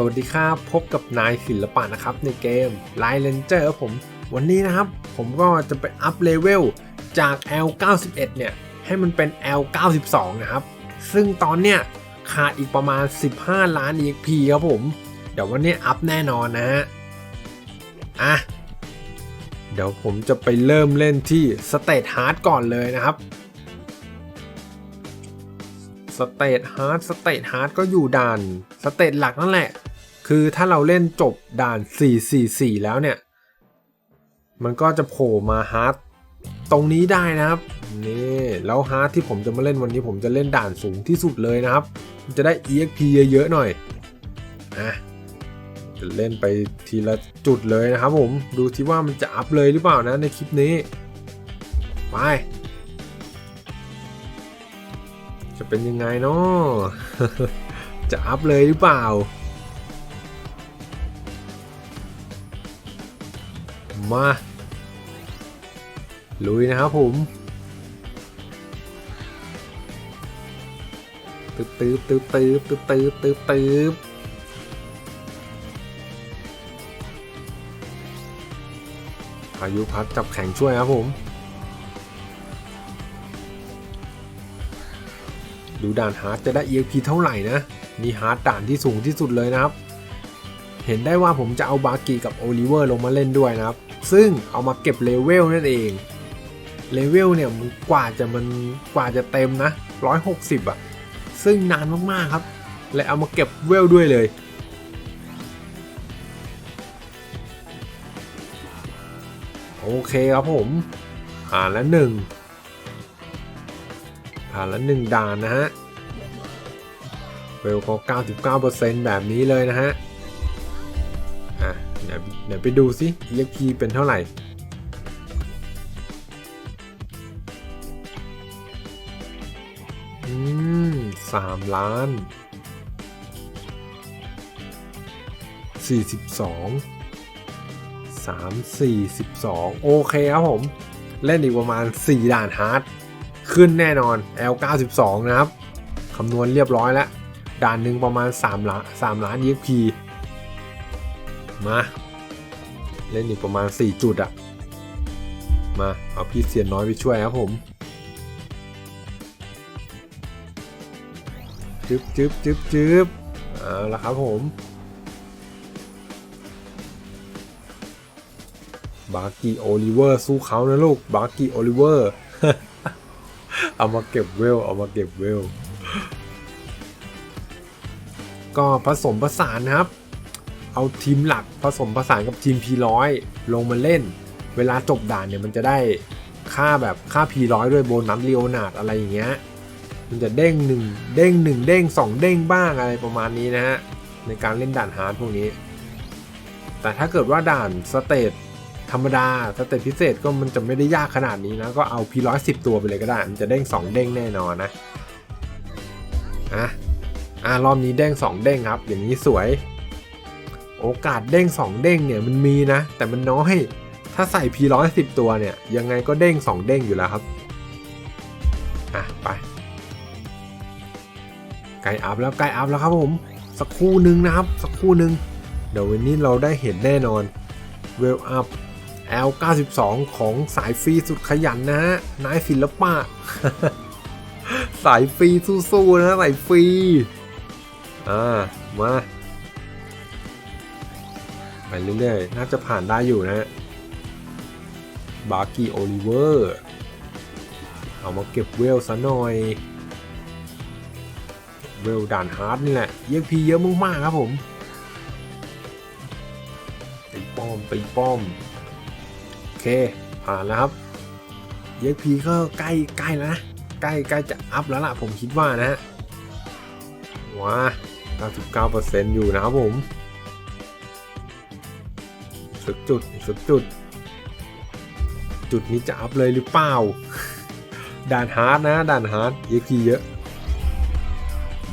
สวัสดีครับ พบกับนายศิลปะนะครับ ในเกม Line Ranger ครับผม วันนี้นะครับ ผมก็จะไปอัพเลเวลจาก L91 เนี่ย ให้มันเป็น L92 นะครับ ซึ่งตอนเนี้ยขาดอีกประมาณ 15 ล้าน EXP ครับผม เดี๋ยววันนี้อัพแน่นอนนะฮะ อะ เดี๋ยวผมจะไปเริ่มเล่นที่สเตทฮาร์ดก่อนเลยนะครับ สเตทฮาร์ดสเตทฮาร์ดก็อยู่ด่านสเตทหลักนั่นแหละ คือถ้าเราเล่นจบด่าน 444 แล้วเนี่ย มันก็จะโผล่มาฮาร์ดตรงนี้ได้นะครับนี่แล้วฮาร์ดที่ผมจะมาเล่นวันนี้ผมจะเล่นด่านสูงที่สุดเลยนะครับ จะได้ EXP เยอะๆหน่อยอะจะเล่นไปทีละจุดเลยนะครับผมดูที่ว่ามันจะอัพเลยหรือเปล่านะในคลิปนี้ ไป เป็นยังไงเนาะจะอัพเลยหรือเปล่า มา ลุยนะครับผมตึ๊บตึ๊บตึ๊บตึ๊บตึ๊บตึ๊บตึ๊บตึ๊บพายุพัดจับแข่งช่วยครับผม ดูด่านฮาร์ดจะได้ EXP เท่าไหร่นะนี่ฮาร์ดด่านที่สูงที่สุดเลยนะครับ เห็นได้ว่าผมจะเอาบาร์กีกับโอลิเวอร์ลงมาเล่นด้วยนะครับ ซึ่งเอามาเก็บเลเวลนั่นเองเลเวลเนี่ยมันกว่าจะมันกว่าจะเต็มนะ 160อะ่ะ ซึ่งนานมากๆครับเลยเอามาเก็บเวลด้วยเลยโอเคครับผมผ่านแล้วหนึ่ง ผ่านล้วหนึ่งด่านนะฮะเวลก็99%แบบนี้เลยนะฮะอะเดี๋ยวเดี๋ยวไปดูสิ EXP เป็นเท่าไหร่อืมสามล้านสี่สิบสองสามสี่สิบสองโอเคครับผม เล่นอีกประมาณ4ด่านฮาร์ด ขึ้นแน่นอน L92 นะครับคำนวณเรียบร้อยแล้ว ด่านหนึ่งประมาณ 3 ล้าน3ล้าน EXP มา เล่นอีกประมาณ 4 จุดอะมาเอาพี่เสียนน้อยไปช่วยครับผมจึ๊บจึ๊บจึ๊บจึ๊บเอาละครับผมบาร์กี้โอลิเวอร์สู้เขานะลูกบาร์กี้โอลิเวอร์ เอามาเก็บเวล เอามาเก็บเวล ก็ผสมผสานนะครับ เอาทีมหลักผสมผสานกับทีม P100 ลงมาเล่น เวลาจบด่านเนี่ยมันจะได้ค่าแบบค่า P100 ด้วยโบนัสเรียวนาดอะไรอย่างเงี้ย มันจะเด้งหนึ่งเด้งหนึ่งเด้งสองเด้งบ้างอะไรประมาณนี้นะฮะในการเล่นด่านฮาร์ดพวกนี้ แต่ถ้าเกิดว่าด่านสเตต ธรรมดาสเตตพิเศษก็มันจะไม่ได้ยากขนาดนี้นะ ก็เอา P110 ตัวไปเลยก็ได้ มันจะเด้ง 2 เด้งแน่นอนนะอะอะรอบนี้เด้ง 2 เด้งครับ อย่างนี้สวย โอกาสเด้ง 2 เด้งเนี่ยมันมีนะ แต่มันน้อย ถ้าใส่ P110 ตัวเนี่ย ยังไงก็เด้ง 2 เด้งอยู่แล้วครับ อะ ไปไกลอัพแล้วไกลอัพแล้วครับผม สักครู่หนึ่งนะครับ สักครู่หนึ่งเดี๋ยววันนี้เราได้เห็นแน่นอนเวลอัพ L92 ของสายฟรีสุดขยันนะฮะนายศิลปะ สายฟรีสู้ๆนะสายฟรีอ่ามาไปเรื่อยๆ น่าจะผ่านได้อยู่นะบาร์กี้โอลิเวอร์ เอามาเก็บเวลซะหน่อย เวลด่านฮาร์ดนี่แหละเยอะพีเยอะมากๆครับผม ตีป้อมตีป้อม ผ่านแล้วครับ EXP ก็ใกล้ใกล้แล้วนะ ใกล้ใกล้จะอัพแล้วล่ะผมคิดว่านะฮะว้า99%อยู่นะครับผมสักจุดสักจุด จุดนี้จะอัพเลยหรือเปล่า ด่านฮาร์ดนะ ด่านฮาร์ด EXP เยอะ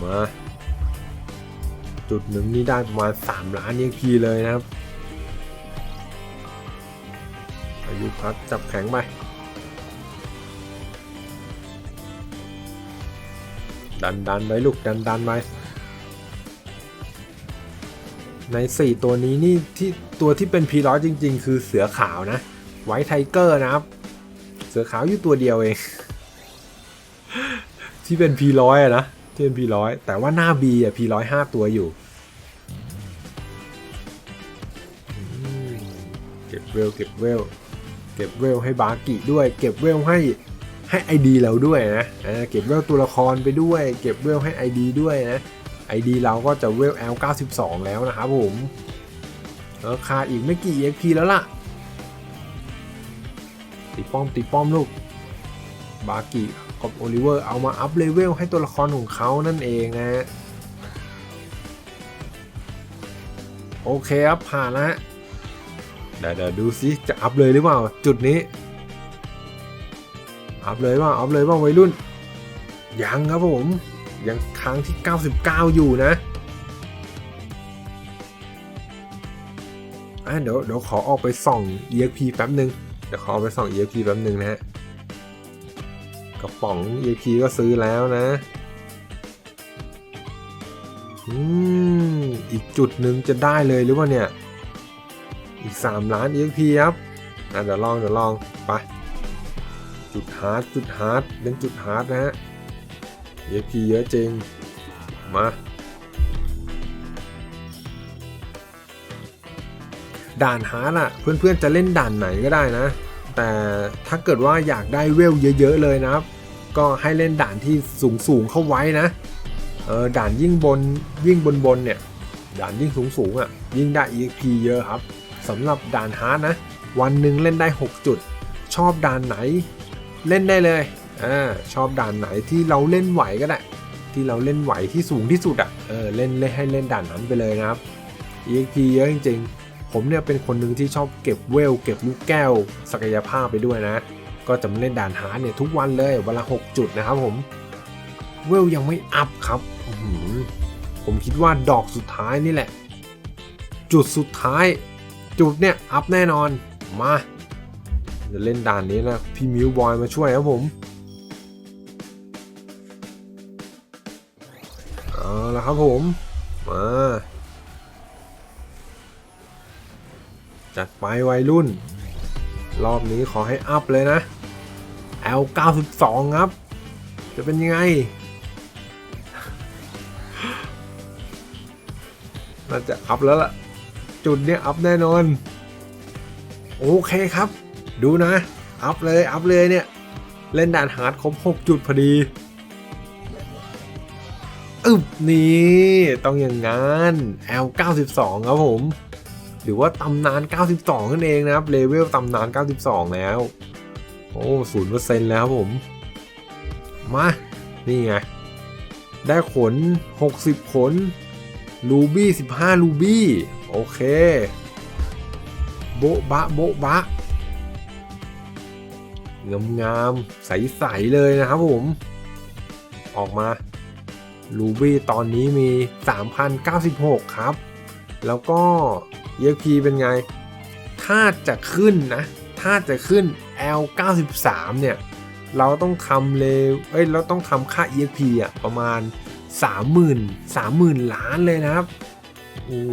มาจุดหนึ่งนี่ได้ประมาณ 3 ล้าน EXP เลยนะครับ อายุพัดจับแข็งไปดันดันไปลูกดันดันไปใน 4 ตัวนี้นี่ที่ตัวที่เป็นพีร้อยจริง ๆ คือเสือขาวนะ ไวท์ไทเกอร์นะครับ เสือขาวอยู่ตัวเดียวเอง ที่เป็นพีร้อยอะนะที่เป็นพีร้อยแต่ว่าหน้าบีอะพีร้อยห้าตัวอยู่เก็บเวลเก็บเวล เก็บเวลให้บากิด้วย เก็บเวลให้ให้ไอดีเราด้วยนะเก็บเวลตัวละครไปด้วย เก็บเวลให้ไอดีด้วยนะไอดีเราก็จะเวล L 92 แล้วนะครับผมเออขาดอีกไม่กี่ EXP แล้วล่ะตีป้อมตีป้อมลูกบากิกับโอลิเวอร์เอามาอัพเลเวลให้ตัวละครของเขานั่นเองนะฮะโอเคครับผ่านแล้วฮะ เดี๋ยวเดี๋ยวดูซิจะอัพเลยหรือเปล่าจุดนี้ อัพเลยว่าอัพเลยว่าวัยรุ่น ยังครับผม ยังครั้งที่ 99 อยู่นะอะเดี๋ยวเดี๋ยวขอออกไปส่อง EXP แป๊บหนึ่งเดี๋ยวขอเอาไปส่อง EXP แป๊บหนึ่งนะฮะกระป๋อง EXP ก็ซื้อแล้วนะอืมอีกจุดหนึ่งจะได้เลยหรือว่าเนี่ย อีก 3 ล้าน EXP ครับอะเดี๋ยวลองเดี๋ยวลองไปจุดฮาร์ดจุดฮาร์ดเล่นจุดฮาร์ดนะฮะ EXP เยอะจริง มาด่านฮาร์ดอะเพื่อนๆจะเล่นด่านไหนก็ได้นะ แต่ถ้าเกิดว่าอยากได้เวลเยอะ ๆ เลยนะครับ ก็ให้เล่นด่านที่สูงๆเข้าไว้นะเออด่านยิ่งบนยิ่งบนบนๆเนี่ย ด่านยิ่งสูงๆอะ่ะยิ่งได้ EXP เยอะครับ สำหรับด่านฮาร์ดนะ วันหนึ่งเล่นได้ 6 จุด ชอบด่านไหน เล่นได้เลยอ่าชอบด่านไหนที่เราเล่นไหวก็ได้ ที่เราเล่นไหวที่สูงที่สุดอะ่ะเออเล่นเล่นให้เล่นด่านนั้นไปเลยนะครับ EXP เยอะจริงๆ ผมเนี่ยเป็นคนหนึ่งที่ชอบเก็บเวล เก็บลูกแก้ว ศักยภาพไปด้วยนะ ก็จะมาเล่นด่านฮาร์ดเนี่ยทุกวันเลยวันละ 6 จุดนะครับผมเวลยังไม่อัพครับผมคิดว่าดอกสุดท้ายนี่แหละ จุดสุดท้าย จุดเนี่ยอัพแน่นอน มาจะเล่นด่านนี้นะพี่มิวบอยมาช่วยครับผมเอาละครับผม มาจัดไปวัยรุ่น รอบนี้ขอให้อัพเลยนะ L 92 ครับ จะเป็นยังไง น่าจะอัพแล้วล่ะ จุดเนี้ยอัพแน่นอน โอเคครับ ดูนะ อัพเลยอัพเลยเนี่ย เล่นด่านฮาร์ดครบ 6 จุดพอดีอึบนี่ต้องอย่างงั้น L 92 ครับผม หรือว่าตำนาน 92นั่นเองนะครับเลเวลตำนาน 92 แล้ว โอ้ศูนย์เปอร์เซ็นต์แล้วครับผม มา นี่ไง ได้ขน 60 ขนลูบี้ 15ลูบี้ โอเค โบ๊ะบะโบ๊ะบะงามงามๆใส ๆ เลยนะครับผม ออกมาลูบี้ตอนนี้มี 3,096 ครับ แล้วก็ EXP เป็นไง ถ้าจะขึ้นนะ ถ้าจะขึ้น L 93 เนี่ย เราต้องทำเลเอ้ย เราต้องทำค่า EXP อะ ประมาณ 30,000 30,000 ล้านเลยนะครับ โอ้โห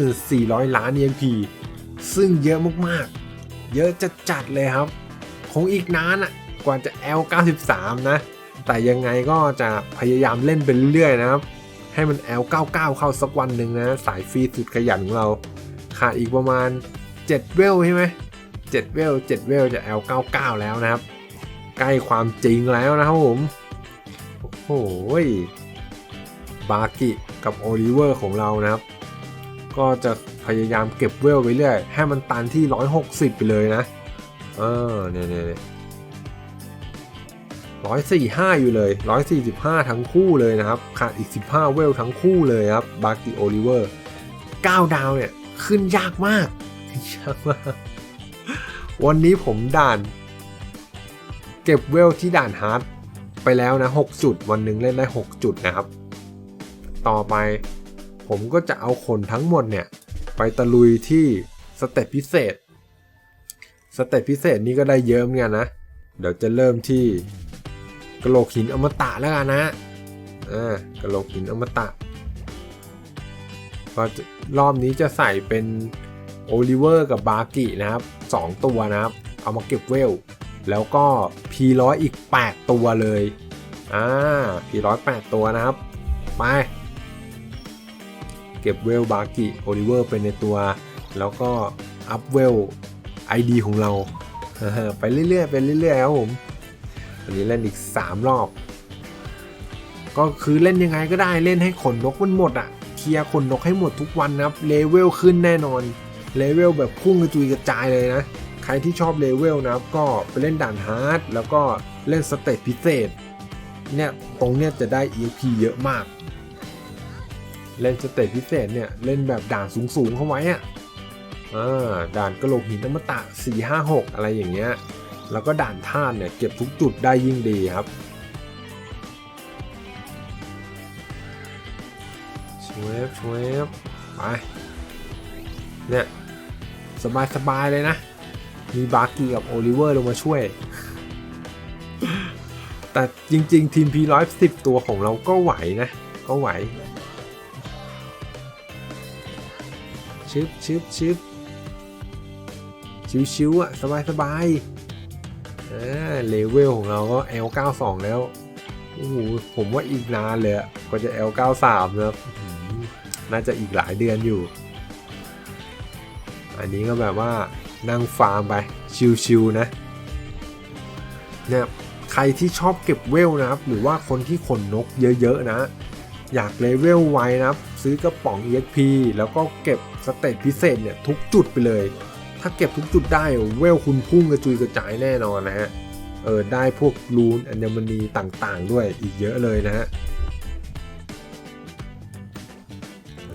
3,400ล้าน EXP ซึ่งเยอะมากๆ เยอะจะจัดๆเลยครับ คงอีกนานอะ กว่าจะ L 93 นะ แต่ยังไงก็จะพยายามเล่นไปเรื่อยๆนะครับ ให้มัน L 99 เข้าสักวันหนึ่งนะ สายฟรีสุดขยันของเรา ขาดอีกประมาณ 7 เวลใช่ไหม7เวล7เวลจะ L 99 แล้วนะครับ ใกล้ความจริงแล้วนะครับผม โอ้โห บาร์กิกับโอลิเวอร์ของเรานะครับ ก็จะพยายามเก็บเวลไปเรื่อยให้มันตันที่ 160 ไปเลยนะ เออเนี่ยเนี่ยร้อยสี่ห้าอยู่เลยร้อยสี่สิบห้าทั้งคู่เลยนะครับ ขาดอีกสิบห้าเวลทั้งคู่เลยครับ บาร์กิโอลิเวอร์เก้าดาวเนี่ย ขึ้นยากมากยากมาก วันนี้ผมด่าน เก็บเวลที่ด่านฮาร์ดไปแล้วนะ 6 จุด วันหนึ่งเล่นได้ 6 จุดนะครับ ต่อไป ผมก็จะเอาคนทั้งหมดเนี่ย ไปตะลุยที่สเต็ปพิเศษ สเต็ปพิเศษนี่ก็ได้เยอะเหมือนกันนะ เดี๋ยวจะเริ่มที่กระโหลกหินอมตะแล้วกันนะอ่ากระโหลกหินอมตะก็รอบนี้จะใส่เป็นโอลิเวอร์กับบากินะครับ 2 ตัวนะครับ เอามาเก็บเวล แล้วก็ P100 อีก 8 ตัวเลย อ่า P100 8ตัวนะครับ ไป ก็บเวลบากิโอลิเวอร์เป็นในตัว แล้วก็อัพเวล ID ของเรา ไปเรื่อยๆ ไปเรื่อยๆครับผมวันนี้เล่นอีก 3 รอบ ก็คือเล่นยังไงก็ได้เล่นให้ขนนกมันหมดอะเคลียร์ขนนกให้หมดทุกวันนะครับเลเวลขึ้นแน่นอนเลเวลแบบพุ่งกระจุยกระจายเลยนะ ใครที่ชอบเลเวลนะครับ ก็ไปเล่นด่านฮาร์ดแล้วก็เล่นสเตจพิเศษเนี่ยตรงเนี้ยจะได้ EXP เยอะมาก เล่นสเตจพิเศษเนี่ยเล่นแบบด่านสูงๆเข้าไว้อะอ่าด่านกระโหลกหินอมตะ4 5 6 อะไรอย่างเงี้ยแล้วก็ด่านท่านเนี่ยเก็บทุกจุดได้ยิ่งดีครับชวบชวบไปเนี่ยสบายสบายเลยนะ มีบาร์กี้กับโอลิเวอร์ลงมาช่วย แต่จริงๆ ทีม P110 ตัวของเราก็ไหวนะ ก็ไหว ชึบชึบชึบชิวๆอะสบายสบายอ่าเลเวลของเราก็ L92 แล้วโอ้โหผมว่าอีกนานเลยอะกว่าจะ L93 นะครับน่าจะอีกหลายเดือนอยู่ อันนี้ก็แบบว่านั่งฟาร์มไป ชิวๆนะเนี่ยใครที่ชอบเก็บเวลนะครับ หรือว่าคนที่ขนนกเยอะ ๆ นะ อยากเลเวลไวนะครับ ซื้อกระป๋อง EXP แล้วก็เก็บสเตจพิเศษเนี่ยทุกจุดไปเลย ถ้าเก็บทุกจุดได้เวลคุณพุ่งกระจุยกระจายแน่นอนนะฮะ เออได้พวกรูนอัญมณีต่างๆ ด้วยอีกเยอะเลยนะฮะ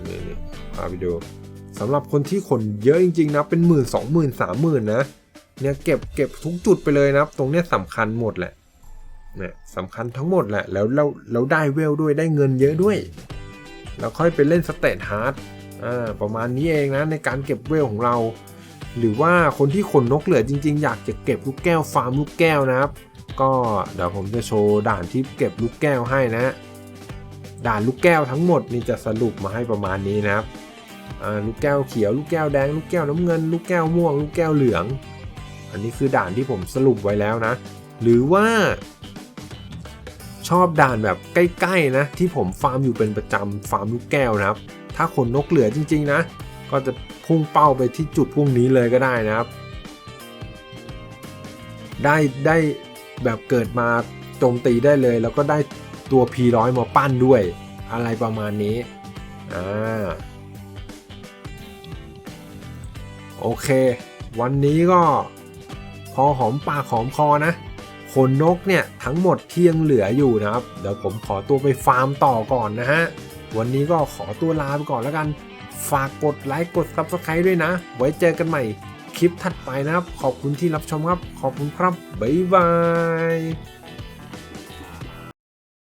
นี่นี่พาไปดูสำหรับคนที่ขนเยอะจริงๆนะเป็นหมื่นสองหมื่นสามหมื่นนะเนี่ยเก็บเก็บทุกจุดไปเลยนะครับ ตรงเนี้ยสำคัญหมดแหละเนี่ยสำคัญทั้งหมดแหละ แล้วเราเราได้เวลด้วยได้เงินเยอะด้วย แล้วค่อยไปเล่นสเตทฮาร์ดประมาณนี้เองนะในการเก็บเวลของเรา หรือว่าคนที่ขนนกเหลือจริง ๆ อยากจะเก็บลูกแก้วฟาร์มลูกแก้วนะครับ ก็เดี๋ยวผมจะโชว์ด่านที่เก็บลูกแก้วให้นะด่านลูกแก้วทั้งหมดนี่จะสรุปมาให้ประมาณนี้นะครับลูกแก้วเขียว ลูกแก้วแดง ลูกแก้วน้ำเงิน ลูกแก้วม่วง ลูกแก้วเหลือง อันนี้คือด่านที่ผมสรุปไว้แล้วนะ หรือว่า ชอบด่านแบบใกล้ๆนะ ที่ผมฟาร์มอยู่เป็นประจำฟาร์มลูกแก้วนะครับ ถ้าขนนกเหลือจริงๆนะ ก็จะพุ่งเป้าไปที่จุดพวกนี้เลยก็ได้นะครับ ได้ได้แบบเกิดมาโจมตีได้เลย แล้วก็ได้ตัว P100 มาปั้นด้วยอะไรประมาณนี้อ่าโอเค วันนี้ก็พอหอมปากหอมคอนะ ขนนกเนี่ยทั้งหมดที่ยังเหลืออยู่นะครับ เดี๋ยวผมขอตัวไปฟาร์มต่อก่อนนะฮะ วันนี้ก็ขอตัวลาไปก่อนแล้วกัน ฝากกดไลค์กด Subscribe ด้วยนะ ไว้เจอกันใหม่คลิปถัดไปนะครับ ขอบคุณที่รับชมครับ ขอบคุณครับ บ๊ายบาย